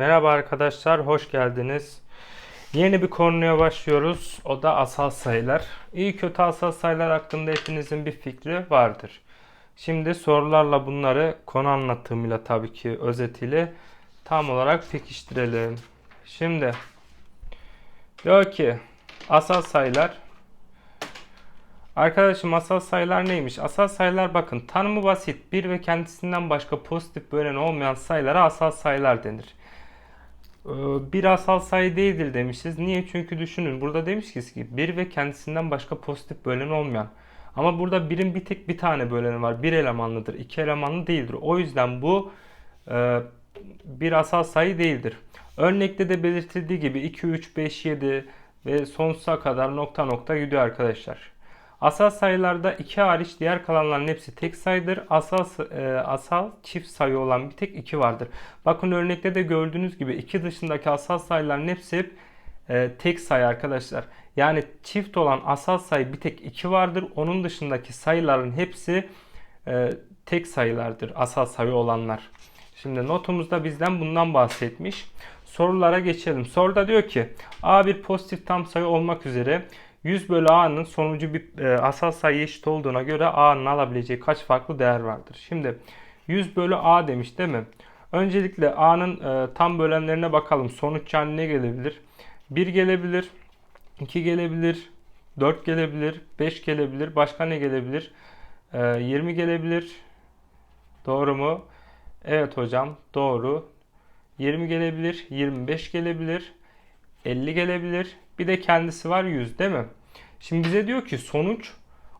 Merhaba arkadaşlar, hoş geldiniz. Yeni bir konuya başlıyoruz. O da asal sayılar. İyi kötü asal sayılar hakkında hepinizin bir fikri vardır. Şimdi sorularla bunları konu anlatımıyla tabii ki özetiyle tam olarak pekiştirelim. Şimdi diyor ki asal sayılar Arkadaşım asal sayılar neymiş? Asal sayılar bakın tanımı basit. Bir ve kendisinden başka pozitif bölen olmayan sayılara asal sayılar denir. Ee, Bir asal sayı değildir demişiz. Niye? Çünkü düşünün burada demiş ki bir ve kendisinden başka pozitif bölen olmayan. Ama burada birin bir tek bir tane böleni var. Bir elemanlıdır. iki elemanlı değildir. O yüzden bu e, bir asal sayı değildir. Örnekte de belirtildiği gibi 2, 3, 5, 7 ve sonsuza kadar nokta nokta gidiyor arkadaşlar. Asal sayılarda 2 hariç diğer kalanların hepsi tek sayıdır. Asal e, asal çift sayı olan bir tek 2 vardır. Bakın örnekte de gördüğünüz gibi 2 dışındaki asal sayıların hepsi hep e, tek sayı arkadaşlar. Yani çift olan asal sayı bir tek 2 vardır. Onun dışındaki sayıların hepsi e, tek sayılardır. Asal sayı olanlar. Şimdi notumuzda bizden bundan bahsetmiş. Sorulara geçelim. Soruda diyor ki A bir pozitif tam sayı olmak üzere 100 bölü a'nın sonucu bir e, asal sayı eşit olduğuna göre a'nın alabileceği kaç farklı değer vardır? Şimdi 100 bölü a demiş değil mi? Öncelikle a'nın e, tam bölenlerine bakalım. Sonuç yani ne gelebilir? 1 gelebilir, 2 gelebilir, 4 gelebilir, 5 gelebilir. Başka ne gelebilir? E, 20 gelebilir. Doğru mu? Evet hocam doğru. 20 gelebilir, 25 gelebilir, 50 gelebilir. Bir de kendisi var 100 değil mi? Şimdi bize diyor ki sonuç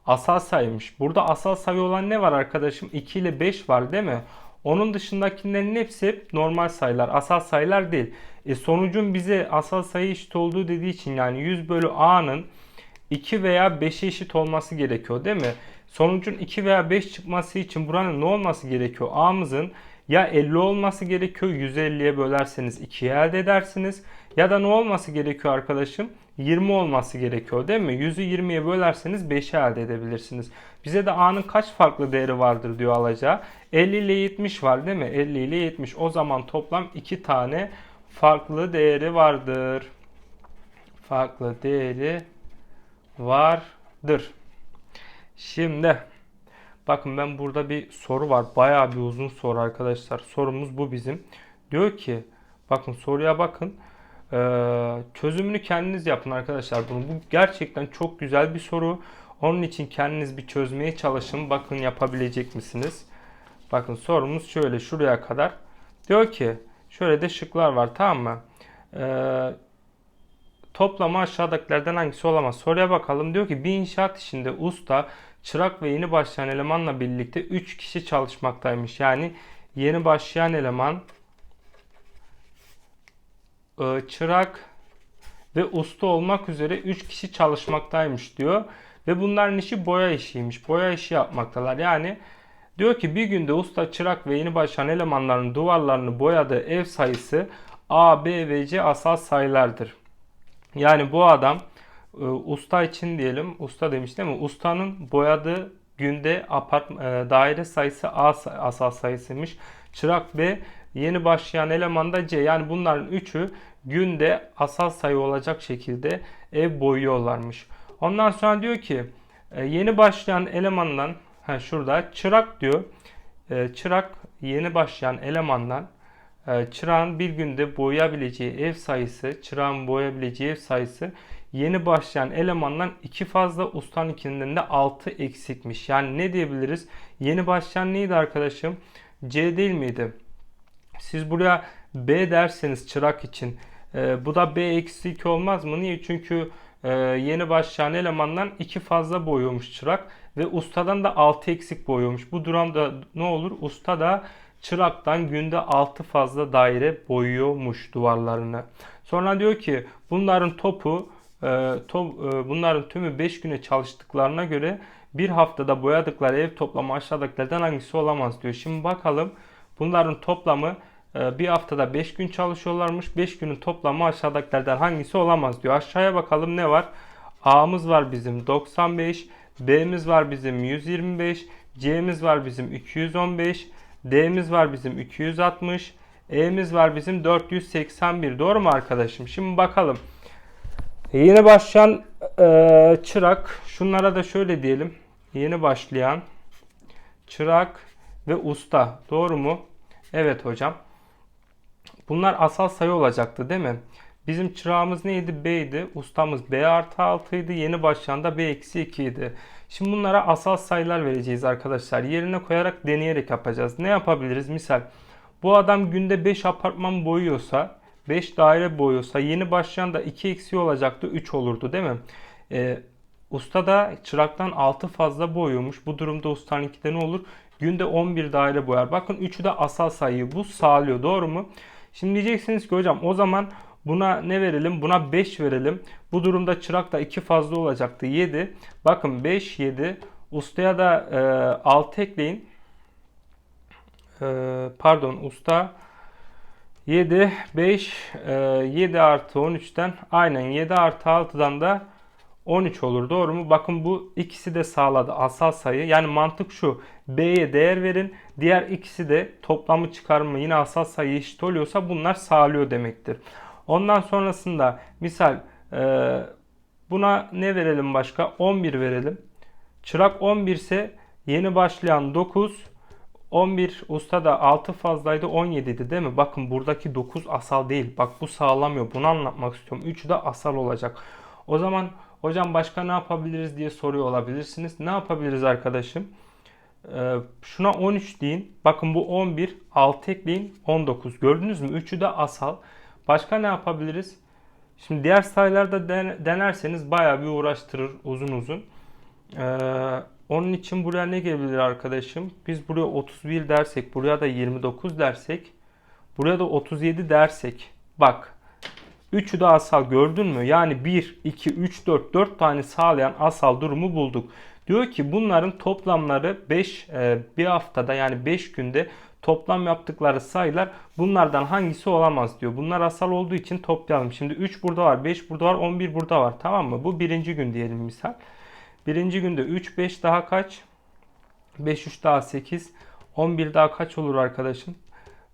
asal sayıymış. Burada asal sayı olan ne var arkadaşım? 2 ile 5 var değil mi? Onun dışındakilerin hepsi hep normal sayılar. Asal sayılar değil. E sonucun bize asal sayı eşit olduğu dediği için yani 100 bölü a'nın 2 veya 5'e eşit olması gerekiyor değil mi? Sonucun 2 veya 5 çıkması için buranın ne olması gerekiyor? A'mızın ya 50 olması gerekiyor. 150'ye bölerseniz 2'ye elde edersiniz. Ya da ne olması gerekiyor arkadaşım? 20 olması gerekiyor değil mi? 100'ü 20'ye bölerseniz 5'i elde edebilirsiniz. Bize de A'nın kaç farklı değeri vardır diyor alacağı. 50 ile 70 var değil mi? 50 ile 70. O zaman toplam 2 tane farklı değeri vardır. Farklı değeri vardır. Şimdi bakın ben burada bir soru var. Bayağı bir uzun soru arkadaşlar. Sorumuz bu bizim. Diyor ki bakın soruya bakın. Ee, çözümünü kendiniz yapın arkadaşlar. Bunu bu gerçekten çok güzel bir soru. Onun için kendiniz bir çözmeye çalışın. Bakın yapabilecek misiniz? Bakın sorumuz şöyle şuraya kadar. Diyor ki şöyle de şıklar var tamam mı? Ee, toplama aşağıdakilerden hangisi olamaz? Soruya bakalım. Diyor ki bir inşaat işinde usta, çırak ve yeni başlayan elemanla birlikte 3 kişi çalışmaktaymış. Yani yeni başlayan eleman çırak ve usta olmak üzere 3 kişi çalışmaktaymış diyor. Ve bunların işi boya işiymiş. Boya işi yapmaktalar. Yani diyor ki bir günde usta, çırak ve yeni başlayan elemanların duvarlarını boyadığı ev sayısı A, B ve C asal sayılardır. Yani bu adam e, usta için diyelim, usta demiş değil mi? Ustanın boyadığı günde apart, e, daire sayısı A asal sayısıymış. Çırak B yeni başlayan eleman da C. Yani bunların üçü günde asal sayı olacak şekilde ev boyuyorlarmış. Ondan sonra diyor ki e, yeni başlayan elemandan ha şurada çırak diyor. E, çırak yeni başlayan elemandan e, çırağın bir günde boyayabileceği ev sayısı, çırağın boyayabileceği ev sayısı yeni başlayan elemandan iki fazla ustan ikinden de 6 eksikmiş. Yani ne diyebiliriz? Yeni başlayan neydi arkadaşım? C değil miydi? Siz buraya B derseniz çırak için e, bu da B eksi 2 olmaz mı? Niye? Çünkü e, yeni başlayan elemandan 2 fazla boyuyormuş çırak ve ustadan da 6 eksik boyuyormuş. Bu durumda ne olur? Usta da çıraktan günde 6 fazla daire boyuyormuş duvarlarını. Sonra diyor ki bunların topu e, top, e, bunların tümü 5 güne çalıştıklarına göre bir haftada boyadıkları ev toplamı aşağıdakilerden hangisi olamaz diyor. Şimdi bakalım bunların toplamı bir haftada 5 gün çalışıyorlarmış. 5 günün toplamı aşağıdakilerden hangisi olamaz diyor. Aşağıya bakalım ne var? A'mız var bizim 95, B'miz var bizim 125, C'miz var bizim 215, D'miz var bizim 260, E'miz var bizim 481. Doğru mu arkadaşım? Şimdi bakalım. Yeni başlayan e, çırak. Şunlara da şöyle diyelim. Yeni başlayan çırak ve usta. Doğru mu? Evet hocam. Bunlar asal sayı olacaktı değil mi? Bizim çırağımız neydi? B'ydi. Ustamız B artı 6 idi. Yeni başlayan da B eksi 2 idi. Şimdi bunlara asal sayılar vereceğiz arkadaşlar. Yerine koyarak deneyerek yapacağız. Ne yapabiliriz? Misal bu adam günde 5 apartman boyuyorsa 5 daire boyuyorsa yeni başlayan da 2 eksi olacaktı 3 olurdu değil mi? Ee, usta da çıraktan 6 fazla boyuyormuş. Bu durumda ustanın 2'de ne olur? Günde 11 daire boyar. Bakın 3'ü de asal sayı. Bu sağlıyor. Doğru mu? Şimdi diyeceksiniz ki hocam o zaman buna ne verelim? Buna 5 verelim. Bu durumda çırak da 2 fazla olacaktı. 7. Bakın 5, 7. Ustaya da e, 6 ekleyin. E, pardon usta 7, 5, e, 7 artı 13'ten aynen 7 artı 6'dan da 13 olur. Doğru mu? Bakın bu ikisi de sağladı asal sayı. Yani mantık şu. B'ye değer verin. Diğer ikisi de toplamı çıkarma yine asal sayı eşit oluyorsa bunlar sağlıyor demektir. Ondan sonrasında misal e, buna ne verelim başka? 11 verelim. Çırak 11 ise yeni başlayan 9 11 usta da 6 fazlaydı 17 idi değil mi? Bakın buradaki 9 asal değil. Bak bu sağlamıyor. Bunu anlatmak istiyorum. 3 de asal olacak. O zaman hocam başka ne yapabiliriz diye soruyor olabilirsiniz. Ne yapabiliriz arkadaşım? Ee, şuna 13 deyin. Bakın bu 11. 6 ekleyin 19. Gördünüz mü? 3'ü de asal. Başka ne yapabiliriz? Şimdi diğer sayılarda denerseniz bayağı bir uğraştırır uzun uzun. Ee, onun için buraya ne gelebilir arkadaşım? Biz buraya 31 dersek, buraya da 29 dersek, buraya da 37 dersek. Bak. Üçü de asal gördün mü? Yani 1, 2, 3, 4, 4 tane sağlayan asal durumu bulduk. Diyor ki bunların toplamları 5 e, bir haftada yani 5 günde toplam yaptıkları sayılar bunlardan hangisi olamaz diyor. Bunlar asal olduğu için toplayalım. Şimdi 3 burada var, 5 burada var, 11 burada var. Tamam mı? Bu birinci gün diyelim misal. Birinci günde 3, 5 daha kaç? 5, 3 daha 8. 11 daha kaç olur arkadaşım?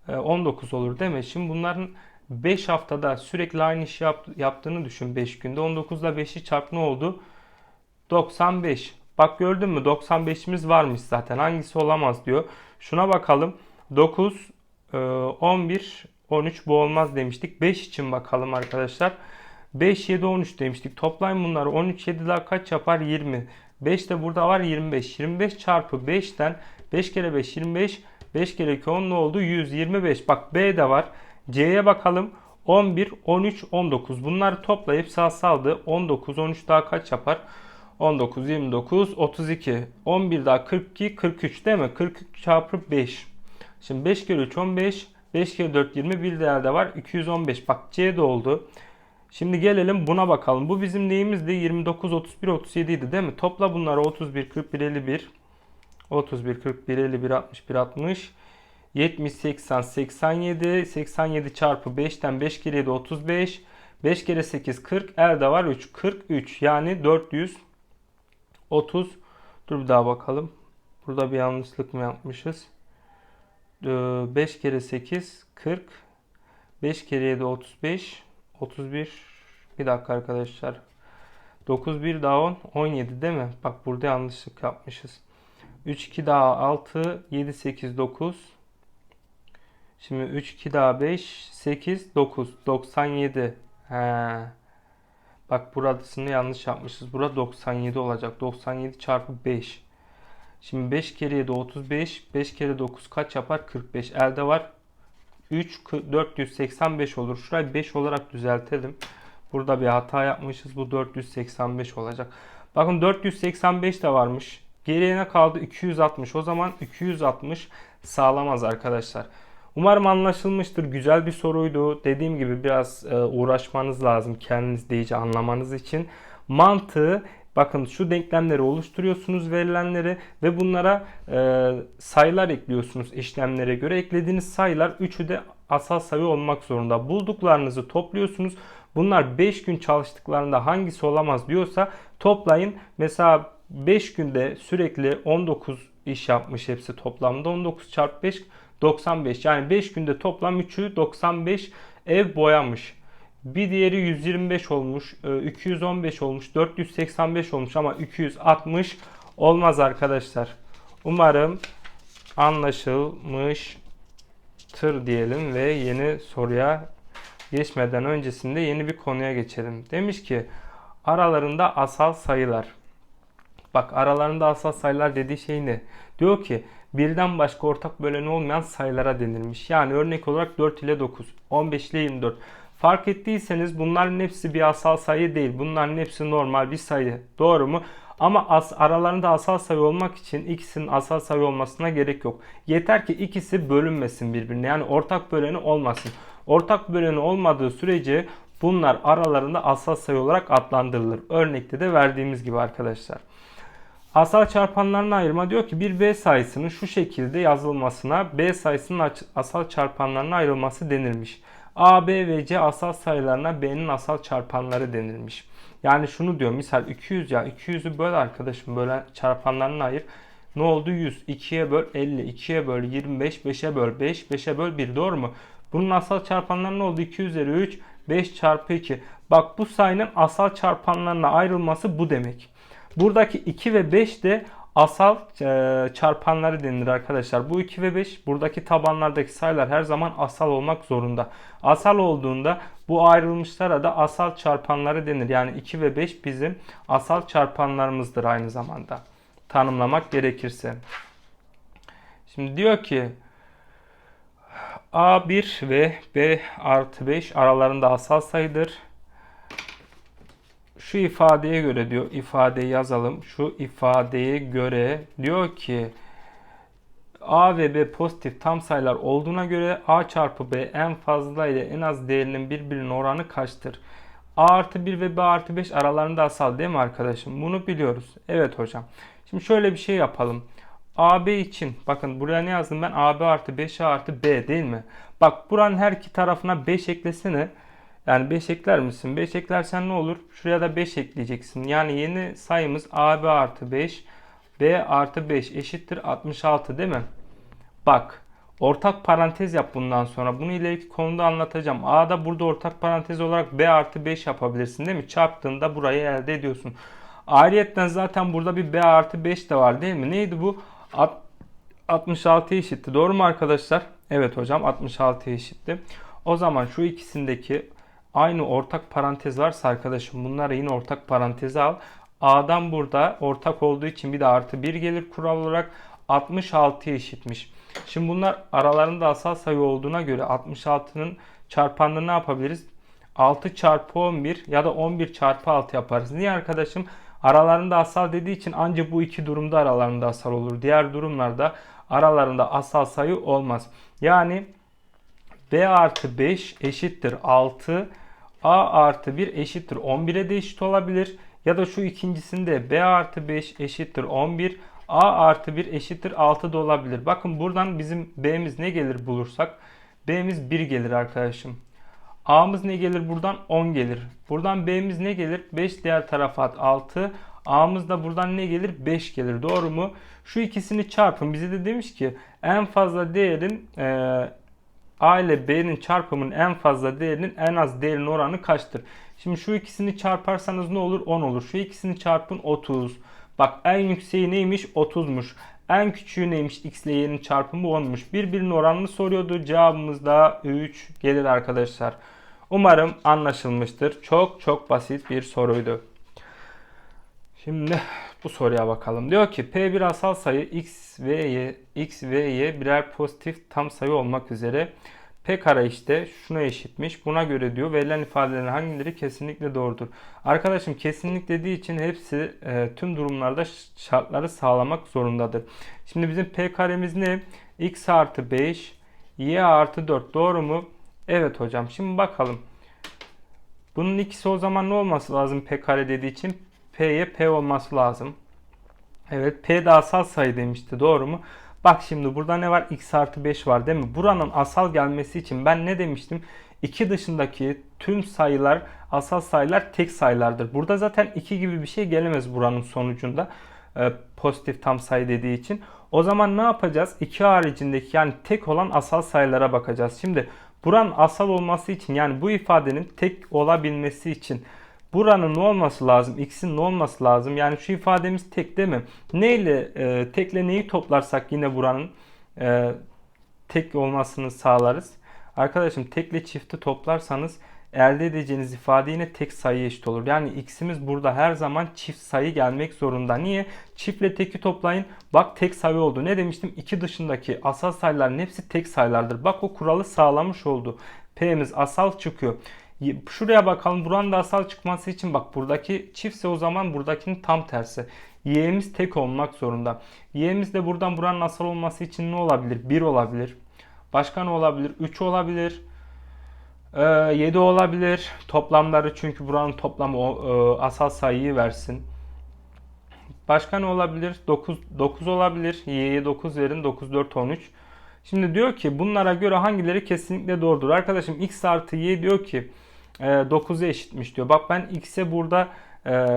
19 ee, olur değil mi? Şimdi bunların 5 haftada sürekli aynı işi yap, yaptığını düşün 5 günde. 19 ile 5'i çarp ne oldu? 95. Bak gördün mü 95'imiz varmış zaten. Hangisi olamaz diyor. Şuna bakalım. 9, 11, 13 bu olmaz demiştik. 5 için bakalım arkadaşlar. 5, 7, 13 demiştik. Toplayın bunları. 13, 7 daha kaç yapar? 20. 5 de burada var 25. 25 çarpı 5'ten 5 kere 5 25. 5 kere 2 10 ne oldu? 125. Bak B de var. C'ye bakalım. 11, 13, 19. Bunları toplayıp sağ saldı. 19, 13 daha kaç yapar? 19, 29, 32. 11 daha 42, 43 değil mi? 43 çarpı 5. Şimdi 5 kere 3 15. 5 kere 4 20. Bir değerde var. 215. Bak C de oldu. Şimdi gelelim buna bakalım. Bu bizim neyimizdi? 29, 31, 37 idi değil mi? Topla bunları 31, 41, 51. 31, 41, 51, 61, 60. 70, 80, 87. 87 çarpı 5'ten 5 kere 7 35. 5 kere 8 40. Elde var 3. 43 yani 430. Dur bir daha bakalım. Burada bir yanlışlık mı yapmışız? 5 ee, kere 8 40. 5 kere 7 35. 31 bir dakika arkadaşlar. 9 1 daha 10 17 değil mi? Bak burada yanlışlık yapmışız. 3 2 daha 6 7 8 9 Şimdi 3 2 daha 5 8 9 97 He. Bak buradasını yanlış yapmışız. Burada 97 olacak. 97 çarpı 5. Şimdi 5 kere 7 35. 5 kere 9 kaç yapar? 45. Elde var 3 485 olur. Şurayı 5 olarak düzeltelim. Burada bir hata yapmışız. Bu 485 olacak. Bakın 485 de varmış. Geriye ne kaldı? 260. O zaman 260 sağlamaz arkadaşlar. Umarım anlaşılmıştır. Güzel bir soruydu. Dediğim gibi biraz e, uğraşmanız lazım kendiniz iyice anlamanız için. Mantığı Bakın şu denklemleri oluşturuyorsunuz verilenleri ve bunlara e, sayılar ekliyorsunuz işlemlere göre. Eklediğiniz sayılar üçü de asal sayı olmak zorunda. Bulduklarınızı topluyorsunuz. Bunlar 5 gün çalıştıklarında hangisi olamaz diyorsa toplayın. Mesela 5 günde sürekli 19 iş yapmış hepsi toplamda. 19 çarpı 5 95. Yani 5 günde toplam 3'ü 95 ev boyamış. Bir diğeri 125 olmuş, e, 215 olmuş, 485 olmuş ama 260 olmaz arkadaşlar. Umarım anlaşılmıştır diyelim ve yeni soruya geçmeden öncesinde yeni bir konuya geçelim. Demiş ki aralarında asal sayılar. Bak aralarında asal sayılar dediği şey ne? Diyor ki birden başka ortak böleni olmayan sayılara denilmiş. Yani örnek olarak 4 ile 9, 15 ile 24. Fark ettiyseniz bunların hepsi bir asal sayı değil. Bunların hepsi normal bir sayı. Doğru mu? Ama as, aralarında asal sayı olmak için ikisinin asal sayı olmasına gerek yok. Yeter ki ikisi bölünmesin birbirine. Yani ortak böleni olmasın. Ortak böleni olmadığı sürece bunlar aralarında asal sayı olarak adlandırılır. Örnekte de verdiğimiz gibi arkadaşlar. Asal çarpanlarına ayırma diyor ki bir B sayısının şu şekilde yazılmasına B sayısının asal çarpanlarına ayrılması denilmiş. A, B ve C asal sayılarına B'nin asal çarpanları denilmiş. Yani şunu diyor misal 200 ya 200'ü böl arkadaşım böyle çarpanlarına ayır. Ne oldu 100? 2'ye böl 50, 2'ye böl 25, 5'e böl 5, 5'e böl 1 doğru mu? Bunun asal çarpanları ne oldu? 2 üzeri 3, 5 çarpı 2. Bak bu sayının asal çarpanlarına ayrılması bu demek. Buradaki 2 ve 5 de asal e, çarpanları denilir arkadaşlar. Bu 2 ve 5 buradaki tabanlardaki sayılar her zaman asal olmak zorunda. Asal olduğunda bu ayrılmışlara da asal çarpanları denir. Yani 2 ve 5 bizim asal çarpanlarımızdır aynı zamanda. Tanımlamak gerekirse. Şimdi diyor ki A1 ve B artı 5 aralarında asal sayıdır şu ifadeye göre diyor ifadeyi yazalım. Şu ifadeye göre diyor ki A ve B pozitif tam sayılar olduğuna göre A çarpı B en fazla ile en az değerinin birbirinin oranı kaçtır? A artı 1 ve B artı 5 aralarında asal değil mi arkadaşım? Bunu biliyoruz. Evet hocam. Şimdi şöyle bir şey yapalım. AB için bakın buraya ne yazdım ben? AB artı 5A artı B değil mi? Bak buranın her iki tarafına 5 eklesene. Yani 5 ekler misin? 5 eklersen ne olur? Şuraya da 5 ekleyeceksin. Yani yeni sayımız AB artı 5 B artı 5 eşittir 66 değil mi? Bak ortak parantez yap bundan sonra. Bunu ileriki konuda anlatacağım. A'da burada ortak parantez olarak B artı 5 yapabilirsin değil mi? Çarptığında burayı elde ediyorsun. Ayrıyetten zaten burada bir B artı 5 de var değil mi? Neydi bu? 66 eşitti. Doğru mu arkadaşlar? Evet hocam 66 eşitti. O zaman şu ikisindeki aynı ortak parantez varsa arkadaşım bunları yine ortak paranteze al. A'dan burada ortak olduğu için bir de artı 1 gelir kural olarak 66 eşitmiş. Şimdi bunlar aralarında asal sayı olduğuna göre 66'nın çarpanını ne yapabiliriz? 6 çarpı 11 ya da 11 çarpı 6 yaparız. Niye arkadaşım? Aralarında asal dediği için ancak bu iki durumda aralarında asal olur. Diğer durumlarda aralarında asal sayı olmaz. Yani B artı 5 eşittir 6. A artı 1 eşittir 11'e de eşit olabilir. Ya da şu ikincisinde B artı 5 eşittir 11. A artı 1 eşittir 6 da olabilir. Bakın buradan bizim B'miz ne gelir bulursak. B'miz 1 gelir arkadaşım. A'mız ne gelir buradan? 10 gelir. Buradan B'miz ne gelir? 5 diğer tarafa at 6. A'mız da buradan ne gelir? 5 gelir. Doğru mu? Şu ikisini çarpın. Bize de demiş ki en fazla değerin e, A ile B'nin çarpımının en fazla değerinin en az değerinin oranı kaçtır? Şimdi şu ikisini çarparsanız ne olur? 10 olur. Şu ikisini çarpın 30. Bak en yükseği neymiş? 30'muş. En küçüğü neymiş? X ile Y'nin çarpımı 10'muş. Birbirinin oranını soruyordu. Cevabımız da 3 gelir arkadaşlar. Umarım anlaşılmıştır. Çok çok basit bir soruydu. Şimdi bu soruya bakalım. Diyor ki P bir asal sayı x ve y, x ve birer pozitif tam sayı olmak üzere P kare işte şuna eşitmiş. Buna göre diyor verilen ifadelerin hangileri kesinlikle doğrudur. Arkadaşım kesinlik dediği için hepsi e, tüm durumlarda şartları sağlamak zorundadır. Şimdi bizim P karemiz ne? x artı 5 y artı 4 doğru mu? Evet hocam. Şimdi bakalım. Bunun ikisi o zaman ne olması lazım P kare dediği için? P'ye P olması lazım. Evet P de asal sayı demişti doğru mu? Bak şimdi burada ne var? X artı 5 var değil mi? Buranın asal gelmesi için ben ne demiştim? 2 dışındaki tüm sayılar asal sayılar tek sayılardır. Burada zaten 2 gibi bir şey gelemez buranın sonucunda. e, pozitif tam sayı dediği için. O zaman ne yapacağız? 2 haricindeki yani tek olan asal sayılara bakacağız. Şimdi buranın asal olması için yani bu ifadenin tek olabilmesi için buranın ne olması lazım? X'in ne olması lazım? Yani şu ifademiz tek değil mi? Neyle e, tekle neyi toplarsak yine buranın e, tek olmasını sağlarız. Arkadaşım tekle çifti toplarsanız elde edeceğiniz ifade yine tek sayı eşit olur. Yani x'imiz burada her zaman çift sayı gelmek zorunda. Niye? Çiftle teki toplayın. Bak tek sayı oldu. Ne demiştim? İki dışındaki asal sayıların hepsi tek sayılardır. Bak o kuralı sağlamış oldu. P'miz asal çıkıyor. Şuraya bakalım. Buranın da asal çıkması için bak buradaki çiftse o zaman buradakinin tam tersi. Y'miz tek olmak zorunda. Y'miz de buradan buranın asal olması için ne olabilir? 1 olabilir. Başka ne olabilir? 3 olabilir. 7 olabilir. Toplamları çünkü buranın toplamı e, asal sayıyı versin. Başka ne olabilir? 9, 9 olabilir. Y'ye 9 verin. 9, 4, 13. Şimdi diyor ki bunlara göre hangileri kesinlikle doğrudur? Arkadaşım x artı y diyor ki 9'a eşitmiş diyor. Bak ben x'e burada e,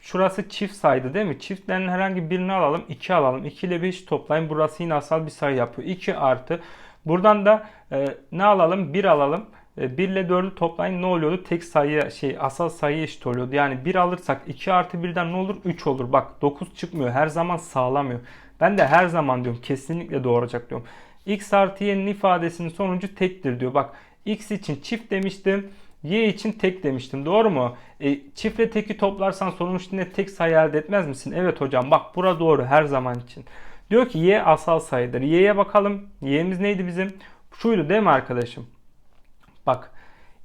şurası çift saydı değil mi? Çiftlerin herhangi birini alalım. 2 alalım. 2 ile 5 toplayın. Burası yine asal bir sayı yapıyor. 2 artı. Buradan da e, ne alalım? 1 alalım. 1 ile 4'ü toplayın ne oluyordu? Tek sayı şey asal sayı eşit oluyordu. Yani 1 alırsak 2 artı 1'den ne olur? 3 olur. Bak 9 çıkmıyor. Her zaman sağlamıyor. Ben de her zaman diyorum kesinlikle doğuracak diyorum. x artı y'nin ifadesinin sonucu tektir diyor. Bak x için çift demiştim. Y için tek demiştim. Doğru mu? E, çiftle teki toplarsan sonuç yine tek sayı elde etmez misin? Evet hocam. Bak bura doğru her zaman için. Diyor ki y asal sayıdır. Y'ye bakalım. Y'miz neydi bizim? Şuydu değil mi arkadaşım? Bak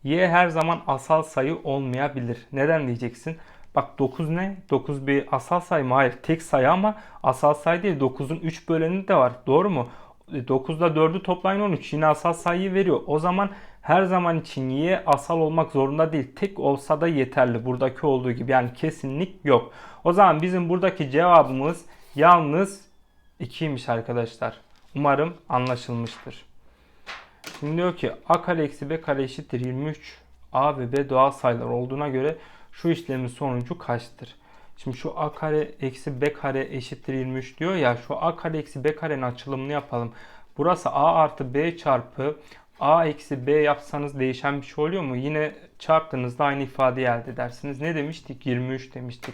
y her zaman asal sayı olmayabilir. Neden diyeceksin? Bak 9 ne? 9 bir asal sayı mı? Hayır tek sayı ama asal sayı değil. 9'un 3 böleni de var. Doğru mu? 9'da e, 4'ü toplayın 13. Yine asal sayıyı veriyor. O zaman her zaman için y asal olmak zorunda değil. Tek olsa da yeterli. Buradaki olduğu gibi. Yani kesinlik yok. O zaman bizim buradaki cevabımız yalnız 2'ymiş arkadaşlar. Umarım anlaşılmıştır. Şimdi diyor ki a kare eksi b kare eşittir 23. a ve b doğal sayılar olduğuna göre şu işlemin sonucu kaçtır? Şimdi şu a kare eksi b kare eşittir 23 diyor ya şu a kare eksi b karenin açılımını yapalım. Burası a artı b çarpı a eksi b yapsanız değişen bir şey oluyor mu? Yine çarptığınızda aynı ifadeyi elde edersiniz. Ne demiştik? 23 demiştik.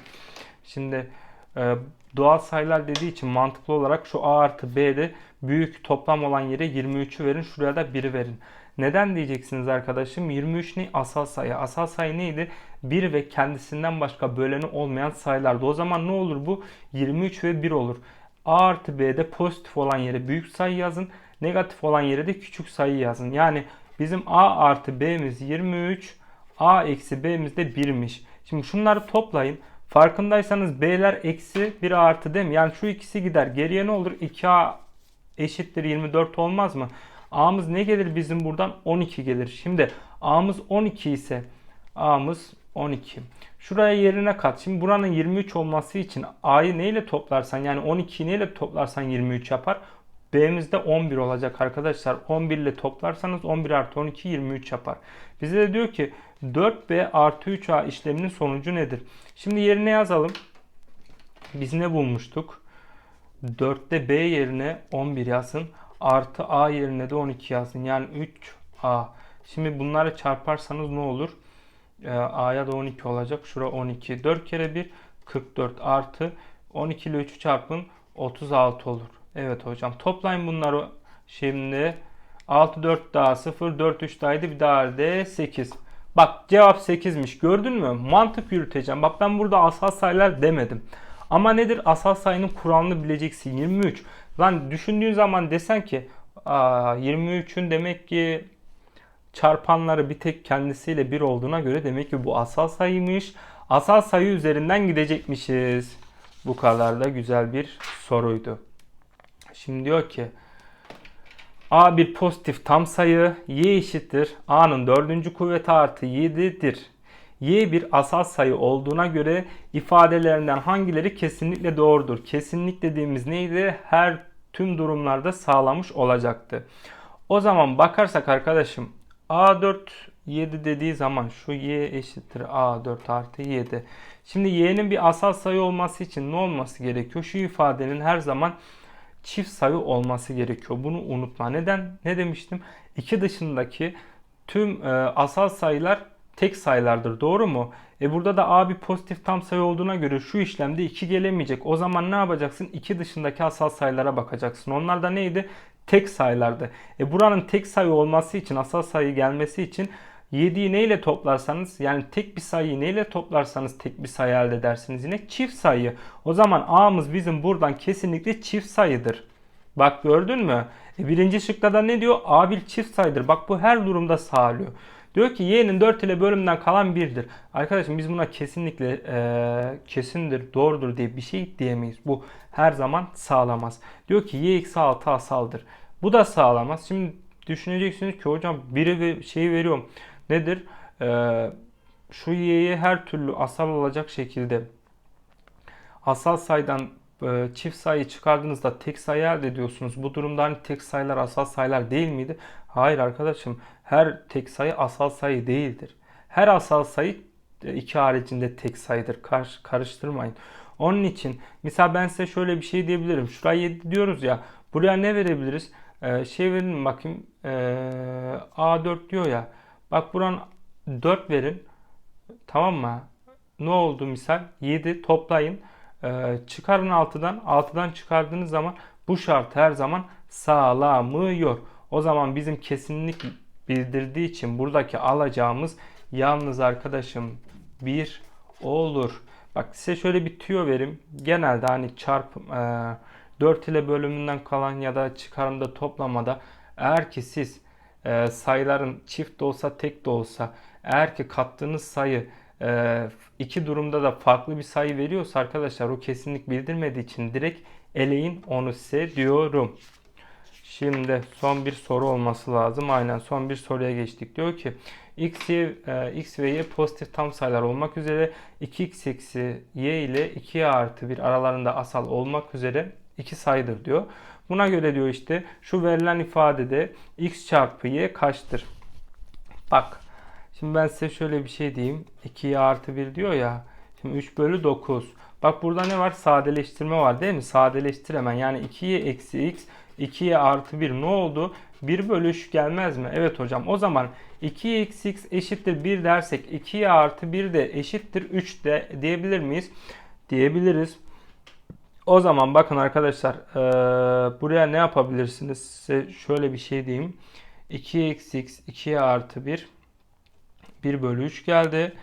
Şimdi e, doğal sayılar dediği için mantıklı olarak şu a artı b'de büyük toplam olan yere 23'ü verin. Şuraya da 1'i verin. Neden diyeceksiniz arkadaşım? 23 ne? Asal sayı. Asal sayı neydi? 1 ve kendisinden başka böleni olmayan sayılardı. O zaman ne olur bu? 23 ve 1 olur. A artı B'de pozitif olan yere büyük sayı yazın. Negatif olan yere de küçük sayı yazın. Yani bizim A artı B'miz 23. A eksi B'miz de 1'miş. Şimdi şunları toplayın. Farkındaysanız B'ler eksi 1 artı değil mi? Yani şu ikisi gider. Geriye ne olur? 2A eşittir 24 olmaz mı? A'mız ne gelir bizim buradan? 12 gelir. Şimdi A'mız 12 ise A'mız 12. Şuraya yerine kat. Şimdi buranın 23 olması için A'yı neyle toplarsan yani 12'yi neyle toplarsan 23 yapar. B'miz de 11 olacak arkadaşlar. 11 ile toplarsanız 11 artı 12 23 yapar. Bize de diyor ki 4B artı 3A işleminin sonucu nedir? Şimdi yerine yazalım. Biz ne bulmuştuk? 4'te B yerine 11 yazın. Artı A yerine de 12 yazın. Yani 3A. Şimdi bunları çarparsanız ne olur? Ee, A'ya da 12 olacak. Şura 12. 4 kere 1 44 artı 12 ile 3'ü çarpın 36 olur. Evet hocam. Toplayın bunları şimdi. 6 4 daha 0 4 3 daha 7 bir daha de 8. Bak cevap 8'miş. Gördün mü? Mantık yürüteceğim. Bak ben burada asal sayılar demedim. Ama nedir? Asal sayının kuralını bileceksin. 23. Lan düşündüğün zaman desen ki 23'ün demek ki çarpanları bir tek kendisiyle bir olduğuna göre demek ki bu asal sayıymış. Asal sayı üzerinden gidecekmişiz. Bu kadar da güzel bir soruydu. Şimdi diyor ki A bir pozitif tam sayı, y eşittir. A'nın dördüncü kuvveti artı 7'dir. Y bir asal sayı olduğuna göre ifadelerinden hangileri kesinlikle doğrudur? Kesinlik dediğimiz neydi? Her tüm durumlarda sağlamış olacaktı. O zaman bakarsak arkadaşım A4 7 dediği zaman şu y eşittir a4 artı 7. Şimdi y'nin bir asal sayı olması için ne olması gerekiyor? Şu ifadenin her zaman çift sayı olması gerekiyor. Bunu unutma. Neden? Ne demiştim? 2 dışındaki tüm e, asal sayılar tek sayılardır. Doğru mu? E burada da a bir pozitif tam sayı olduğuna göre şu işlemde 2 gelemeyecek. O zaman ne yapacaksın? 2 dışındaki asal sayılara bakacaksın. Onlar da neydi? Tek sayılardı. E buranın tek sayı olması için, asal sayı gelmesi için 7'yi neyle toplarsanız yani tek bir sayıyı neyle toplarsanız tek bir sayı elde edersiniz yine çift sayı. O zaman a'mız bizim buradan kesinlikle çift sayıdır. Bak gördün mü? E birinci şıkta da ne diyor? A bir çift sayıdır. Bak bu her durumda sağlıyor. Diyor ki y'nin 4 ile bölümden kalan 1'dir. Arkadaşım biz buna kesinlikle e, kesindir, doğrudur diye bir şey diyemeyiz. Bu her zaman sağlamaz. Diyor ki y eksi 6 asaldır. Bu da sağlamaz. Şimdi düşüneceksiniz ki hocam biri bir şey veriyorum. Nedir? E, şu y'yi her türlü asal olacak şekilde asal sayıdan e, çift sayı çıkardığınızda tek sayı elde ediyorsunuz. Bu durumda hani tek sayılar asal sayılar değil miydi? Hayır arkadaşım. Her tek sayı asal sayı değildir. Her asal sayı e, iki haricinde tek sayıdır. Kar, karıştırmayın. Onun için mesela ben size şöyle bir şey diyebilirim. Şuraya 7 diyoruz ya. Buraya ne verebiliriz? Ee, şey verin bakayım. Ee, A4 diyor ya. Bak buran 4 verin. Tamam mı? Ne oldu misal? 7 toplayın. Ee, çıkarın 6'dan. 6'dan çıkardığınız zaman bu şart her zaman sağlamıyor. O zaman bizim kesinlik bildirdiği için buradaki alacağımız yalnız arkadaşım 1 olur. Bak size şöyle bir tüyo vereyim. Genelde hani çarp e, 4 ile bölümünden kalan ya da çıkarımda toplamada eğer ki siz e, sayıların çift de olsa tek de olsa eğer ki kattığınız sayı e, iki durumda da farklı bir sayı veriyorsa arkadaşlar o kesinlik bildirmediği için direkt eleyin onu size diyorum. Şimdi son bir soru olması lazım. Aynen son bir soruya geçtik. Diyor ki x, y, e, x ve y pozitif tam sayılar olmak üzere 2x eksi y ile 2y artı 1 aralarında asal olmak üzere iki sayıdır diyor. Buna göre diyor işte şu verilen ifadede x çarpı y kaçtır? Bak şimdi ben size şöyle bir şey diyeyim. 2y artı 1 diyor ya. Şimdi 3 bölü 9. Bak burada ne var? Sadeleştirme var değil mi? Sadeleştir hemen. Yani 2y eksi x 2y artı 1 ne oldu? 1 bölü 3 gelmez mi? Evet hocam. O zaman 2x x eşittir 1 dersek 2y artı 1 de eşittir 3 de diyebilir miyiz? Diyebiliriz. O zaman bakın arkadaşlar ee, buraya ne yapabilirsiniz? Size şöyle bir şey diyeyim. 2x x 2y artı 1 1 bölü 3 geldi.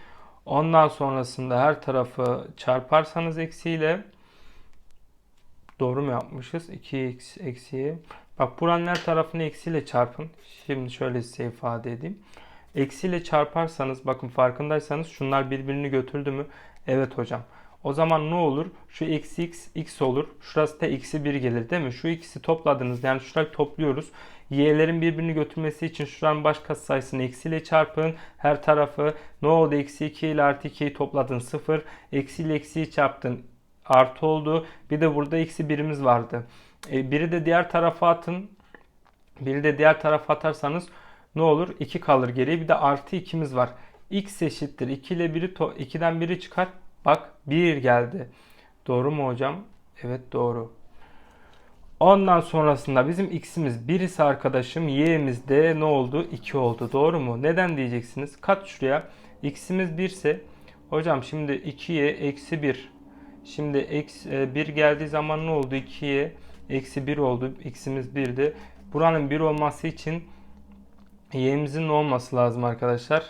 Ondan sonrasında her tarafı çarparsanız eksiyle doğru mu yapmışız? 2x eksiği. Bak buranın her tarafını eksiyle çarpın. Şimdi şöyle size ifade edeyim. Eksiyle çarparsanız bakın farkındaysanız şunlar birbirini götürdü mü? Evet hocam. O zaman ne olur? Şu eksi x x olur. Şurası da eksi 1 gelir değil mi? Şu ikisi topladınız. Yani şurayı topluyoruz. Y'lerin birbirini götürmesi için şuranın baş katsayısını eksiyle çarpın. Her tarafı ne oldu? Eksi 2 ile artı 2'yi topladın 0. Eksi ile eksiyi çarptın. Artı oldu. Bir de burada eksi birimiz vardı. E, biri de diğer tarafa atın. Biri de diğer tarafa atarsanız ne olur? 2 kalır geriye. Bir de artı 2'miz var. x eşittir. 2 ile 1'i 2'den biri çıkar. Bak 1 geldi. Doğru mu hocam? Evet doğru. Ondan sonrasında bizim x'imiz 1 ise arkadaşım y'imiz de ne oldu? 2 oldu. Doğru mu? Neden diyeceksiniz? Kat şuraya. x'imiz 1 ise hocam şimdi 2y eksi 1. Şimdi eksi 1 geldiği zaman ne oldu? 2y eksi 1 oldu. x'imiz 1'di. Buranın 1 olması için y'imizin ne olması lazım arkadaşlar?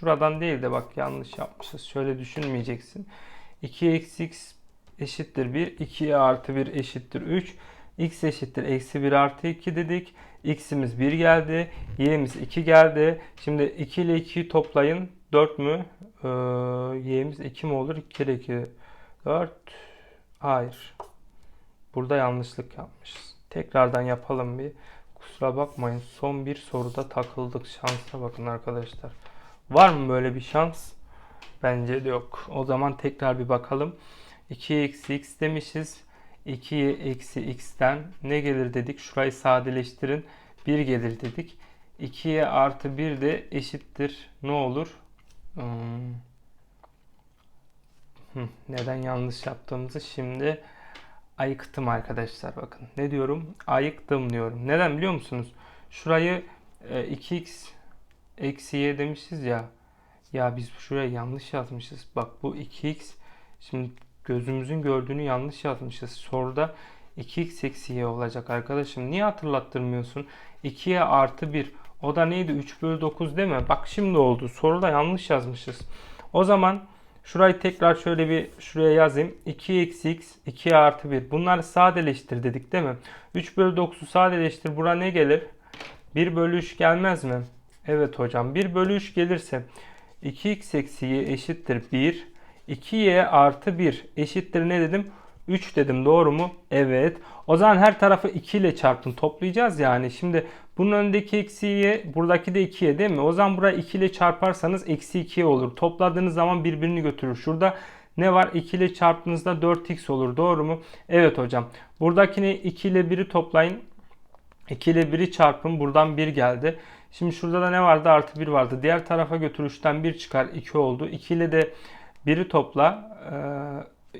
Şuradan değil de bak yanlış yapmışız. Şöyle düşünmeyeceksin. 2 eksi x eşittir 1. 2 artı 1 eşittir 3. x eşittir eksi 1 artı 2 dedik. x'imiz 1 geldi. y'miz 2 geldi. Şimdi 2 ile 2'yi toplayın. 4 mü? Ee, y'miz 2 mi olur? 2 ile 2 4. Hayır. Burada yanlışlık yapmışız. Tekrardan yapalım bir. Kusura bakmayın. Son bir soruda takıldık. Şansa bakın arkadaşlar. Var mı böyle bir şans? Bence de yok. O zaman tekrar bir bakalım. 2 eksi x demişiz. 2 eksi x'ten ne gelir dedik. Şurayı sadeleştirin. 1 gelir dedik. 2y artı 1 de eşittir. Ne olur? Hmm. Neden yanlış yaptığımızı şimdi ayıktım arkadaşlar bakın. Ne diyorum? Ayıktım diyorum. Neden biliyor musunuz? Şurayı e, 2x eksi y demişiz ya. Ya biz şuraya yanlış yazmışız. Bak bu 2x şimdi gözümüzün gördüğünü yanlış yazmışız. Soruda 2x eksi y olacak arkadaşım. Niye hatırlattırmıyorsun? 2y artı 1. O da neydi? 3 bölü 9 değil mi? Bak şimdi oldu. Soruda yanlış yazmışız. O zaman şurayı tekrar şöyle bir şuraya yazayım. 2 eksi x 2 artı 1. Bunları sadeleştir dedik değil mi? 3 bölü 9'u sadeleştir. Bura ne gelir? 1 bölü 3 gelmez mi? Evet hocam. 1 bölü 3 gelirse 2x eksi y eşittir 1. 2y artı 1 eşittir ne dedim? 3 dedim doğru mu? Evet. O zaman her tarafı 2 ile çarpın toplayacağız yani. Şimdi bunun önündeki eksi y buradaki de 2y değil mi? O zaman buraya 2 ile çarparsanız eksi 2 olur. Topladığınız zaman birbirini götürür. Şurada ne var? 2 ile çarptığınızda 4x olur. Doğru mu? Evet hocam. Buradakini 2 ile 1'i toplayın. 2 ile 1'i çarpın. Buradan 1 geldi. Şimdi şurada da ne vardı? Artı 1 vardı. Diğer tarafa götürüşten 1 çıkar. 2 oldu. 2 ile de 1'i topla.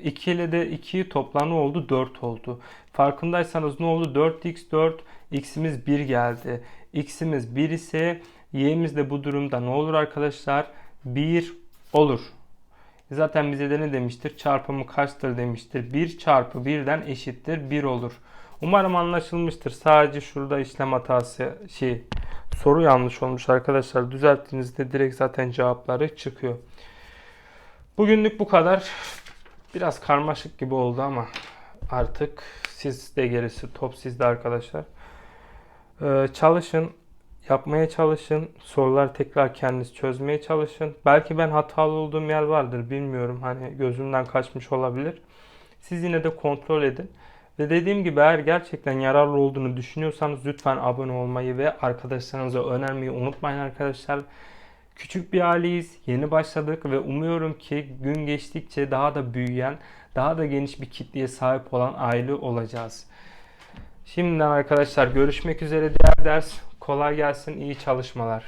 2 ile de 2'yi topla ne oldu? 4 oldu. Farkındaysanız ne oldu? 4x 4 x'imiz 1 geldi. x'imiz 1 ise y'miz de bu durumda ne olur arkadaşlar? 1 olur. Zaten bize de ne demiştir? Çarpımı kaçtır demiştir. 1 çarpı 1'den eşittir 1 olur. Umarım anlaşılmıştır. Sadece şurada işlem hatası şey soru yanlış olmuş arkadaşlar. Düzelttiğinizde direkt zaten cevapları çıkıyor. Bugünlük bu kadar. Biraz karmaşık gibi oldu ama artık siz de gerisi top sizde arkadaşlar. Ee, çalışın, yapmaya çalışın. Sorular tekrar kendiniz çözmeye çalışın. Belki ben hatalı olduğum yer vardır bilmiyorum. Hani gözümden kaçmış olabilir. Siz yine de kontrol edin. Ve dediğim gibi eğer gerçekten yararlı olduğunu düşünüyorsanız lütfen abone olmayı ve arkadaşlarınıza önermeyi unutmayın arkadaşlar. Küçük bir aileyiz. Yeni başladık ve umuyorum ki gün geçtikçe daha da büyüyen, daha da geniş bir kitleye sahip olan aile olacağız. Şimdiden arkadaşlar görüşmek üzere diğer ders. Kolay gelsin, iyi çalışmalar.